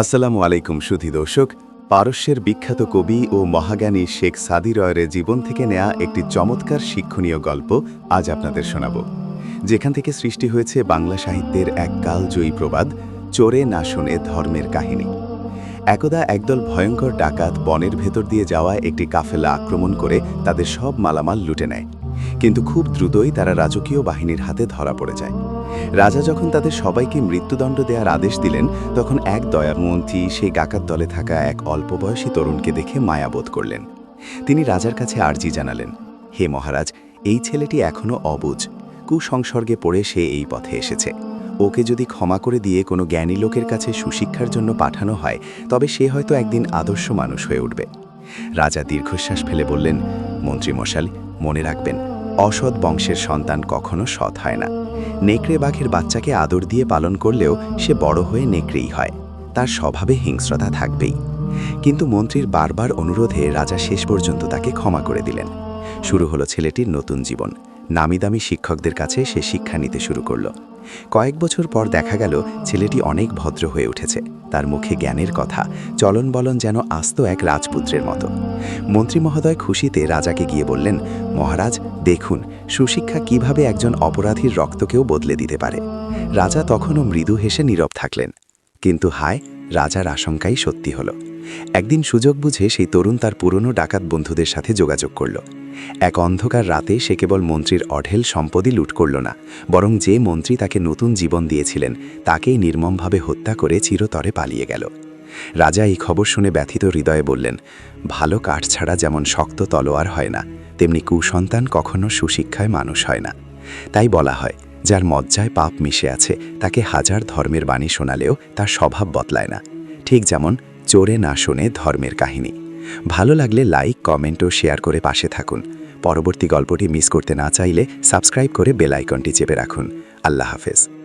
আসসালামু আলাইকুম, সুধী দর্শক। পারস্যের বিখ্যাত কবি ও মহাজ্ঞানী শেখ সাদি রয়ের জীবন থেকে নেয়া একটি চমৎকার শিক্ষণীয় গল্প আজ আপনাদের শোনাব। যেখান থেকে সৃষ্টি হয়েছে বাংলা সাহিত্যের এক কালজয়ী প্রবাদ, চোরে না শোনে ধর্মের কাহিনী। একদা একদল ভয়ঙ্কর ডাকাত বনের ভেতর দিয়ে যাওয়া একটি কাফেলা আক্রমণ করে তাদের সব মালামাল লুটে নেয়। কিন্তু খুব দ্রুতই তারা রাজকীয় বাহিনীর হাতে ধরা পড়ে যায়। রাজা যখন তাদের সবাইকে মৃত্যুদণ্ড দেওয়ার আদেশ দিলেন, তখন এক দয়ামন্ত্রী সেই ডাকাত দলে থাকা এক অল্প বয়সী তরুণকে দেখে মায়াবোধ করলেন। তিনি রাজার কাছে আর্জি জানালেন, হে মহারাজ, এই ছেলেটি এখনও অবুঝ কুসংসর্গে পড়ে সে এই পথে এসেছে। ওকে যদি ক্ষমা করে দিয়ে কোনো জ্ঞানী লোকের কাছে সুশিক্ষার জন্য পাঠানো হয়, তবে সে হয়তো একদিন আদর্শ মানুষ হয়ে উঠবে। রাজা দীর্ঘশ্বাস ফেলে বললেন মন্ত্রীমশাল মনে রাখবেন অসৎ বংশের সন্তান কখনো সৎ হয় না। নেকড়ে বাঘের বাচ্চাকে আদর দিয়ে পালন করলেও সে বড় হয়ে নেকড়েই হয়। তার স্বভাবে হিংস্রতা থাকবেই। কিন্তু মন্ত্রীর বারবার অনুরোধে রাজা শেষ পর্যন্ত তাকে ক্ষমা করে দিলেন। শুরু হলো ছেলেটির নতুন জীবন। নামি দামি শিক্ষকদের কাছে সে শিক্ষা নিতে শুরু করল। কয়েক বছর পর দেখা গেল ছেলেটি অনেক ভদ্র হয়ে উঠেছে। তার মুখে জ্ঞানের কথা চলন বলন যেন আস্ত এক রাজপুত্রের মতো। মন্ত্রী মহোদয় খুশিতে রাজাকে গিয়ে বললেন, মহারাজ, দেখুন, সুশিক্ষা কীভাবে একজন অপরাধীর রক্তকেও বদলে দিতে পারে? রাজা তখনও মৃদু হেসে নীরব থাকলেন। কিন্তু হায়, রাজার আশঙ্কাই সত্যি হলো। একদিন সুযোগ বুঝে সেই তরুণ তার পুরনো ডাকাত বন্ধুদের সাথে যোগাযোগ করল। এক অন্ধকার রাতে সে কেবল মন্ত্রীর অঢেল সম্পদই লুট করল না, বরং যে মন্ত্রী তাকে নতুন জীবন দিয়েছিলেন, তাকেই নির্মমভাবে হত্যা করে চিরতরে পালিয়ে গেল। রাজা এই খবর শুনে ব্যথিত হৃদয়ে বললেন, ভালো কাঠ ছাড়া যেমন শক্ত তলোয়ার হয় না, তেমনি কুসন্তান কখনো সুশিক্ষায় মানুষ হয় না। তাই বলা হয়, যার মজ্জায় পাপ মিশে আছে, তাকে হাজার ধর্মের বাণী শোনালেও তার স্বভাব বদলায় না। ঠিক যেমন চোরে না শোনে ধর্মের কাহিনী। ভালো লাগলে লাইক, কমেন্ট ও শেয়ার করে পাশে থাকুন। পরবর্তী গল্পটি মিস করতে না চাইলে সাবস্ক্রাইব করে বেল আইকনটি চেপে রাখুন। আল্লাহ হাফেজ।